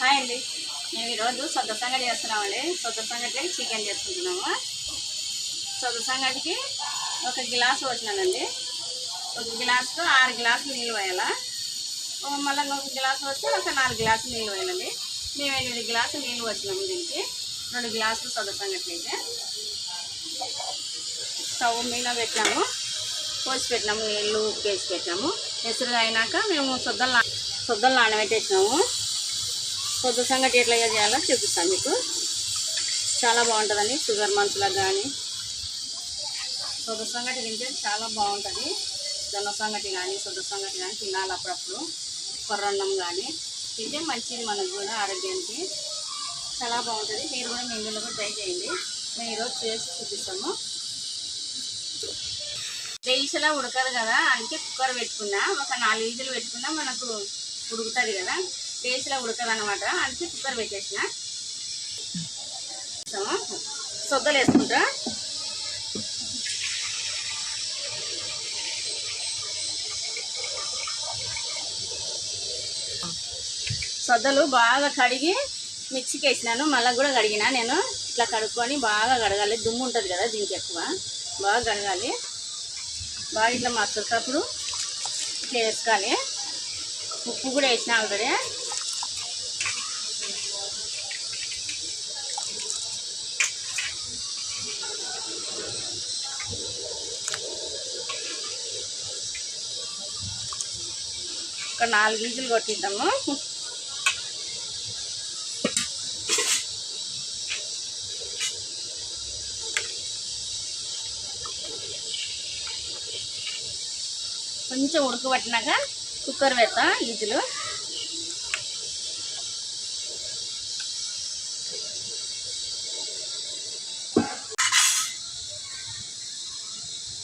Hi అండి. మేము ఈరోజు సొద్ద సంగటి చేస్తున్నామండి. సొద్ద సంగటి చికెన్ చేసుకుంటున్నాము. సొద్ద సంగటికి ఒక గ్లాసు వచ్చినానండి ఒక గ్లాసుతో ఆరు గ్లాసులు నీళ్ళు వేయాలా మళ్ళీ ఒక గ్లాసు వస్తే ఒక నాలుగు గ్లాసులు నీళ్ళు వేయాలండి మేము ఎనిమిది గ్లాసులు నీళ్ళు వచ్చినాము దీనికి. రెండు గ్లాసులు సొద్ద సంగటి అయితే. స్టవ్ మీద పెట్టినాము. పోసి పెట్టినాము నీళ్ళు ఉప్పు వేసి పెట్టినాము. ఎసురు అయినాక మేము సొద్దలు నా సొద్దలు నానబెట్టేసినాము. పొద్దు సంగటి ఎట్లా చేయాలో చూపిస్తాను మీకు. చాలా బాగుంటుందండి షుగర్ మనుషులకు కానీ సొద్దు సంగటి తింటే చాలా బాగుంటుంది. జొన్న సంగటి కానీ సొద్దు సంగటి కానీ తినాలి అప్పుడప్పుడు. కొర్రన్నం కానీ తింటే మంచిది మనకు కూడా ఆరోగ్యానికి. చాలా బాగుంటుంది. మీరు కూడా మీ ఇందులో కూడా ట్రై చేయండి. మేము ఈరోజు చేసి చూపిస్తాము. దేశలా ఉడకదు కదా అందుకే కుక్కర్ పెట్టుకున్నా. ఒక నాలుగు ఈజీలు పెట్టుకున్నా మనకు ఉడుకుతుంది కదా. దేశలా ఉడకదనమాట అందుకే కుక్కర్ పెట్టేసిన. సొద్దలు వేసుకుంటా. సొద్దలు బాగా కడిగి మిక్సీకి వేసినాను. మళ్ళీ కూడా కడిగిన. నేను ఇట్లా కడుక్కొని బాగా కడగాలి. దుమ్ము ఉంటుంది కదా దీనికి ఎక్కువ. బాగా కడగాలి. బాగా ఇట్లా మసలుటప్పుడు ఇట్లా వేసుకోవాలి. ఉప్పు కూడా వేసిన ఆల్రెడీ. ఒక నాలుగు ఈజులు కొట్టిద్దాము. కొంచెం ఉడకబట్టినాక కుక్కర్ పెడతా ఈజులు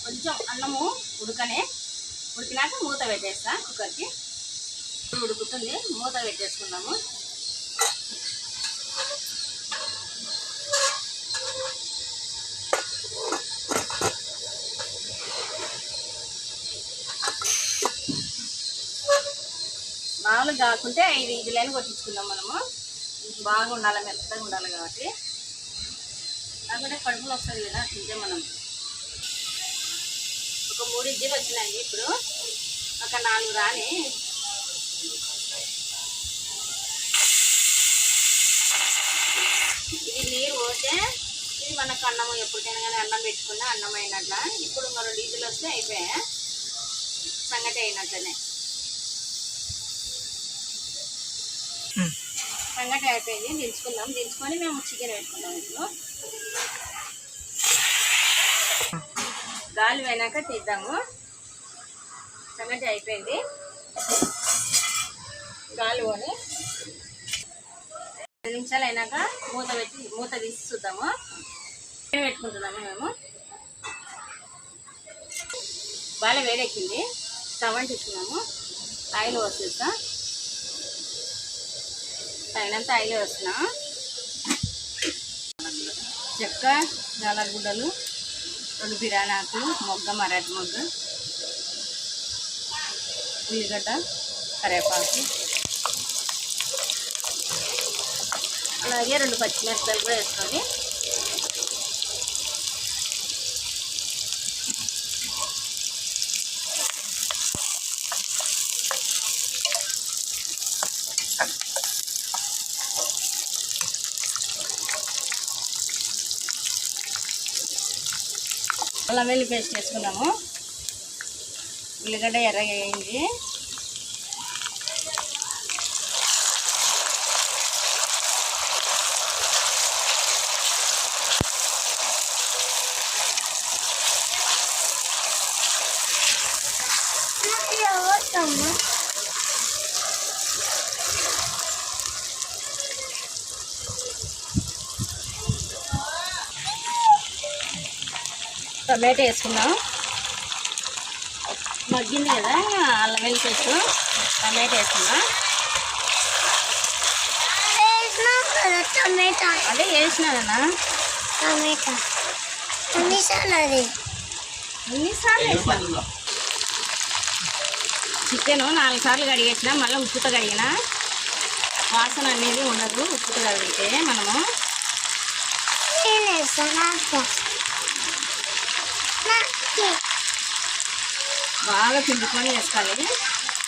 కొంచెం అన్నము ఉడకనే ఉడికినాక మూత పెట్టేస్తా కుక్కర్కి. ఉడుకుతుంది మూత పెట్టేసుకున్నాము మామూలుగా కాకుంటే ఐదు ఈజీలైన కొట్టించుకుందాం మనము. బాగా ఉండాలి మెత్తగా ఉండాలి కాబట్టి. కాకుంటే కడుపులో వస్తుంది కదా తింటే మనం. ఒక మూడు ఇడ్లీలు వచ్చినాయి ఇప్పుడు. ఒక నాలుగు రాని. ఇది నీరు పోతే ఇది మనకు అన్నం ఎప్పటికైనా కానీ అన్నం పెట్టుకున్నా అన్నం అయినట్ల ఇప్పుడు మరో డీజిల్ వస్తే అయిపోయా. సంగటి అయినట్లనే. సంగటి అయిపోయింది. దించుకుందాం దించుకొని మేము చికెన్ పెట్టుకుందాం ఇప్పుడు. గాలి పోయినాక తీద్దాము. సంగటి అయిపోయింది. గాలి పోని. పది నిమిషాలు అయినాక మూత పెట్టి మూత తీసి చూద్దాము. పెట్టుకుంటున్నాము మేము? బాగా వేడెక్కింది. స్టవ్ అంటిస్తున్నాము ఆయిల్ వస్తుందా తగినంత ఆయిల్ వస్తున్నాము చెక్క గుడ్డలు. రెండు బిర్యానీ ఆకులు మొగ్గ మరాఠీ మొగ్గ ఉల్లిగడ్డ కరివేపాకు. అలాగే రెండు పచ్చిమిరపకాయలు కూడా వేసుకొని అల్లం వెల్లి పేస్ట్ వేసుకున్నాము ఉల్లిగడ్డ ఎర్రగా వేయింది టమాటో వేసుకున్నాం మగ్గింది కదా అల్లం వెల్లి పేస్ట్. టమాటో వేసుకున్నాం టమాటా అదే టమాటా. ఎన్నిసార్లు అది? ఎన్నిసార్లు వేసినా? చికెన్ నాలుగు సార్లు కడిగేసిన మళ్ళీ ఉప్పుతో కడిగిన. వాసన అనేది ఉండదు ఉప్పుతో కలిగితే మనము. బాగా పిండుకొని వేసుకోవాలి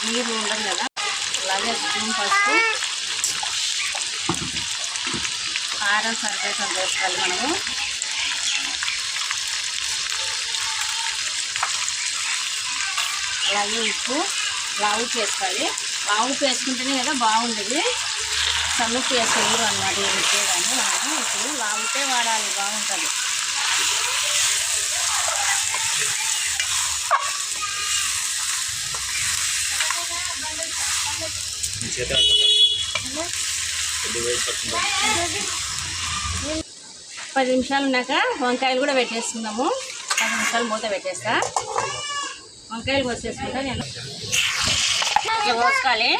నీరు ఉండదు కదా. అలాగే స్పూన్ పసుపు కారం సరిపోయేంత వేసుకోవాలి మనము. అలాగే ఉప్పు లావు ఉప్పు వేసుకోవాలి లావు వేసుకుంటేనే కదా బాగుండేది సన్నుప్పు వేసుకోరు అనమాట ఏమి కానీ ఇప్పుడు లావుతే వాడాలి బాగుంటుంది. పది నిమిషాలు ఉన్నాక వంకాయలు కూడా పెట్టేసుకుందాము. పది నిమిషాలు మూత పెట్టేస్తా. వంకాయలు కోసేసుకుంటా నేను. ఇట్లా కోసుకోవాలి.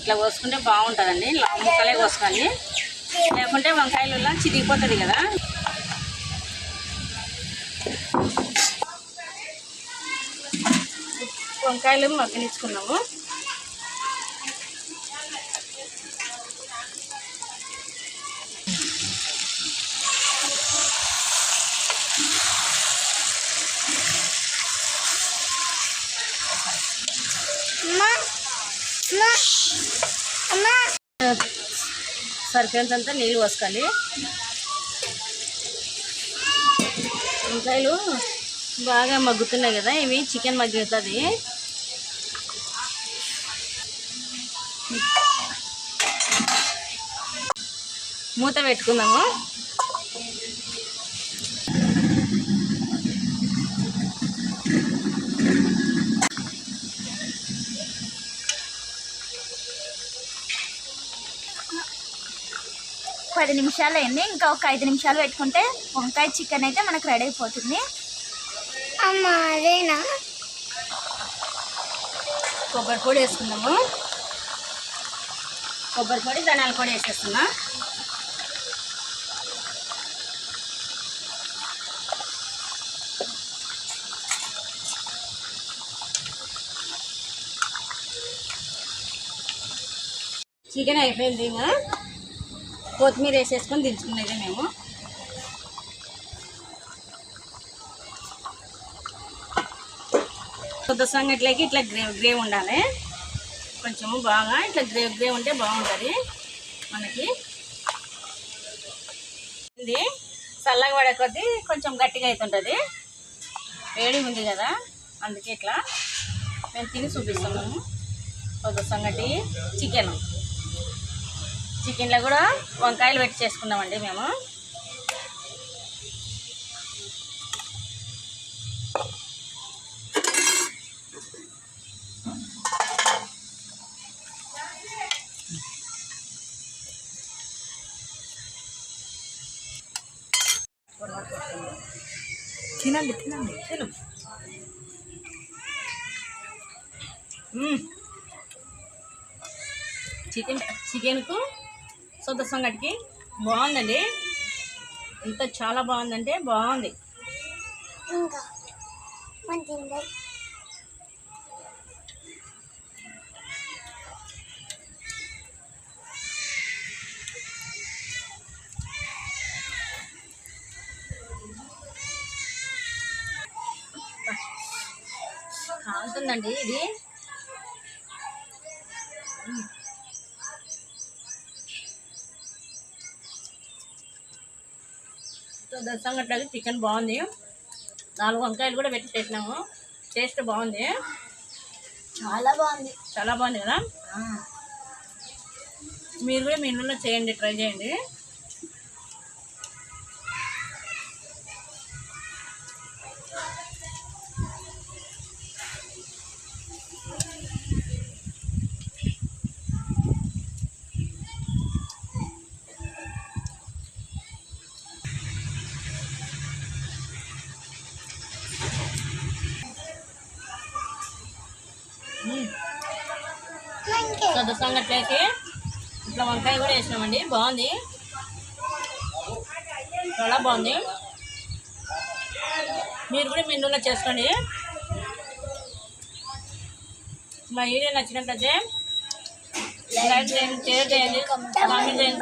ఇట్లా కోసుకుంటే బాగుంటుందండి. లాంగ్ ముక్కలే కోసుకోవాలి. లేకుంటే వంకాయలు చిరిగిపోతుంది కదా. వంకాయలు మగ్గనిచ్చుకున్నాము. సరిపోయేంత నీళ్ళు పోసుకోవాలి వంకాయలు బాగా మగ్గుతున్నాయి కదా ఇవి చికెన్ మగ్గుతుంది. మూత పెట్టుకుందాము. పది నిమిషాలు అయింది ఇంకా ఒక ఐదు నిమిషాలు పెట్టుకుంటే వంకాయ చికెన్ అయితే మనకు రెడీ అయిపోతుంది. అమ్మా అదేనా? కొబ్బరి పొడి వేసుకుందాము. కొబ్బరి పొడి ధనియాల పొడి వేసేస్తున్నా. చికెన్ అయిపోయింది ఇంకా. కొత్తిమీర వేసేసుకొని దించుకునేది మేము. కొత్త సంగట్లకి ఇట్లా గ్రేవ్ గ్రేవ్ ఉండాలి. కొంచెము బాగా ఇట్లా గ్రేవ్ గ్రేవ్ ఉంటే బాగుంటుంది మనకి. ఇది చల్లగా పడే కొద్దీ కొంచెం గట్టిగా అవుతుంటుంది వేడి ఉంది కదా అందుకే ఇట్లా. మేము తిని చూపిస్తున్నాము కొత్త సంగటి చికెన్. చికెన్లో కూడా వంకాయలు పెట్టి చేసుకున్నామండి మేము తినండి తినండి తిను. చికెన్ చికెన్కు సొంత సంగటికి బాగుందండి. ఇంత చాలా బాగుందంటే బాగుంది. కాలుతుందండి ఇది. సో దసంగట్లకి చికెన్ బాగుంది. నాలుగు వంకాయలు కూడా పెట్టి చేసినాము టేస్ట్ బాగుంది. చాలా బాగుంది. చాలా బాగుంది కదా? మీరు కూడా మీ ఇంట్లో చేయండి ట్రై చేయండి. సంగట్లోకి ఇట్లా వంకాయ కూడా వేసినామండి. బాగుంది. చాలా బాగుంది. మీరు కూడా మీ ఇంట్లో చేసుకోండి. మా వీడియో నచ్చినట్లయితే లైక్ చేయండి షేర్ చేయండి కామెంట్ చేయండి.